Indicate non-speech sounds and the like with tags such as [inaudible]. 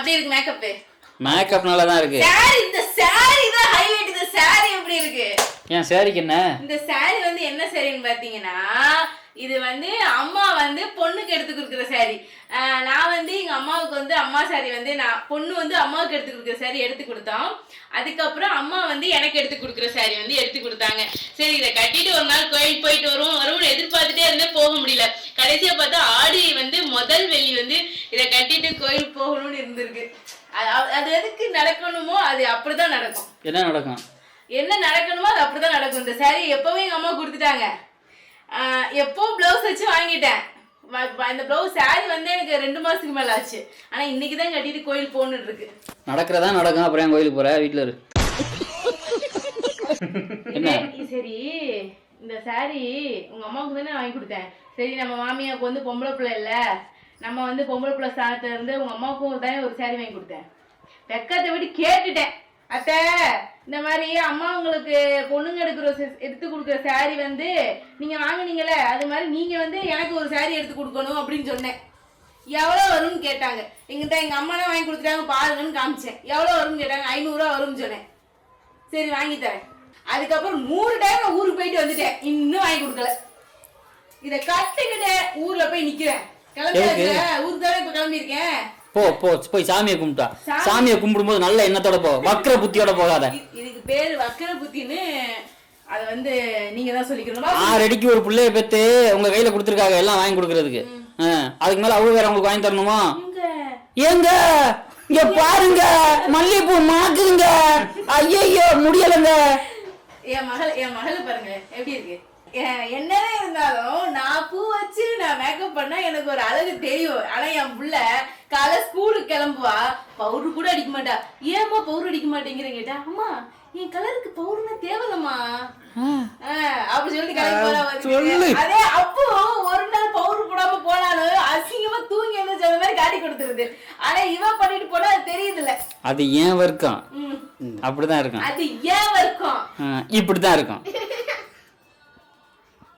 அப்படி இருக்கு makeup makeup நல்லா தான் இருக்கு. சாரி இந்த சாரி தான் ஹைலைட் இந்த சாரி எப்படி இருக்கு? ஏன் சாரிக்கு என்ன? இந்த சாரி வந்து என்ன சாரின்னு பாத்தீங்கன்னா இது வந்து அம்மா வந்து பொண்ணுக்கு எடுத்து கொடுக்குற சாரி நான் வந்து எங்க அம்மாவுக்கு வந்து அம்மா சாரி வந்து நான் பொண்ணு வந்து அம்மாவுக்கு எடுத்து கொடுக்குற சாரி எடுத்து கொடுத்தோம். அதுக்கப்புறம் அம்மா வந்து எனக்கு எடுத்து கொடுக்குற சாரி வந்து எடுத்து கொடுத்தாங்க. சரி இதை கட்டிட்டு ஒரு நாள் கோயில் போயிட்டு வருவோம். வருவோம்னு எதிர்பார்த்துட்டே இருந்தே போக முடியல. கடைசியா பார்த்தா ஆடி வந்து முதல் வெள்ளி வந்து இதை கட்டிட்டு கோயில் போகணும்னு இருந்திருக்கு. அது- எதுக்கு நடக்கணுமோ அது அப்படிதான் நடக்கும். என்ன நடக்கும்? என்ன நடக்கணுமோ அது அப்படிதான் நடக்கும். இந்த saree எப்பவும் எங்க அம்மா கொடுத்துட்டாங்க. எப்போ பிளவுஸ் வச்சு வாங்கிட்டேன். இந்த பிளவுஸ் saree வந்து எனக்கு ரெண்டு மாசத்துக்கு மேல ஆச்சு. ஆனா இன்னைக்கு தான் கட்டிட்டு கோயில் போகணுன்னு இருக்கு. நடக்கிறதா நடக்கும் அப்புறம் ஏன் கோயிலுக்கு போற? வீட்டில் இரு. [laughs] என்ன? சரி, சரி. இந்த saree உங்க அம்மாவுக்கு தானே வாங்கி கொடுத்தேன். சரி நம்ம மாமியாவுக்கு வந்து பொம்பளை பிள்ளை இல்ல. நம்ம வந்து பொம்பளை பிள்ளை ஸ்தானத்துல இருந்து உங்க அம்மாவுக்கும் தானே ஒரு saree வாங்கி கொடுத்தேன். வெக்கத்தை விட்டு கேட்டுட்டேன். அத்தை இந்த மாதிரி அம்மா உங்களுக்கு பொண்ணுங்க எடுக்கிற எடுத்து கொடுக்குற சாரி வந்து நீங்க வாங்கினீங்கல்ல அது மாதிரி நீங்க வந்து எனக்கு ஒரு சாரி எடுத்து கொடுக்கணும் அப்படின்னு சொன்னேன். எவ்வளோ வரும்னு கேட்டாங்க. எங்கிட்ட எங்க அம்மா வாங்கி கொடுத்துட்டாங்க பாருங்கன்னு காமிச்சேன். எவ்வளோ வரும்னு கேட்டாங்க ஐநூறுரூவா வரும்னு சொன்னேன். சரி வாங்கி தரேன். அதுக்கப்புறம் மூணு டைம் நான் ஊருக்கு போயிட்டு வந்துட்டேன். இன்னும் வாங்கி கொடுக்கல. இதை கற்றுக்கிட்டேன் ஊர்ல போய் நிக்கிறேன். போ போ போய் சாமியை கும்பிட்டா சாமி- சாமியை கும்பிடும்போது நல்ல எண்ணத்தோட போ. [laughs] வக்ர புத்தியோட போகாத. இதுக்கு பேரு வக்கர புத்தின்னு அது வந்து நீங்க தான் சொல்லிக்கணுமா. ஆறு அடிக்கு ஒரு பிள்ளைய பெத்து உங்க கையில கொடுத்துருக்காங்க எல்லாம் வாங்கி கொடுக்கறதுக்கு. அதுக்கு மேல அவங்க வேற உங்களுக்கு வாங்கி தரணுமா? ஏங்க இங்க பாருங்க. மல்லிகைப்பூ மாக்குதுங்க. ஐயோ முடியலங்க. என் மகள் என் மகளை பாருங்க எப்படி இருக்கு? என்னதான் இருந்தாலும் நான் பூ வச்சு நான் மேக்கப் பண்ணா எனக்கு ஒரு அழகு தெரியும். ஆனா என் புள்ள காலை ஸ்கூலுக்கு கிளம்புவா பவுடர் கூட அடிக்க மாட்டா. ஏம்மா பவுடர் அடிக்க மாட்டேங்கிறேன் கேட்டா அம்மா என் கலருக்கு பவுடர்னா தேவையில்லம்மா. ஆஹ், அப்படி சொல்லி. அதே அப்போ ஒரு நாள் பவுடர் போடாம போனாலும் அசிங்கமா தூங்கி அந்த மாதிரி காட்டி கொடுத்துருது. ஆனா இவன் பண்ணிட்டு போனா அது தெரியுதுல்ல. அது ஏன் வர்க்கம். அப்படிதான் இருக்கும். இப்படிதான் இருக்கும். [laughs]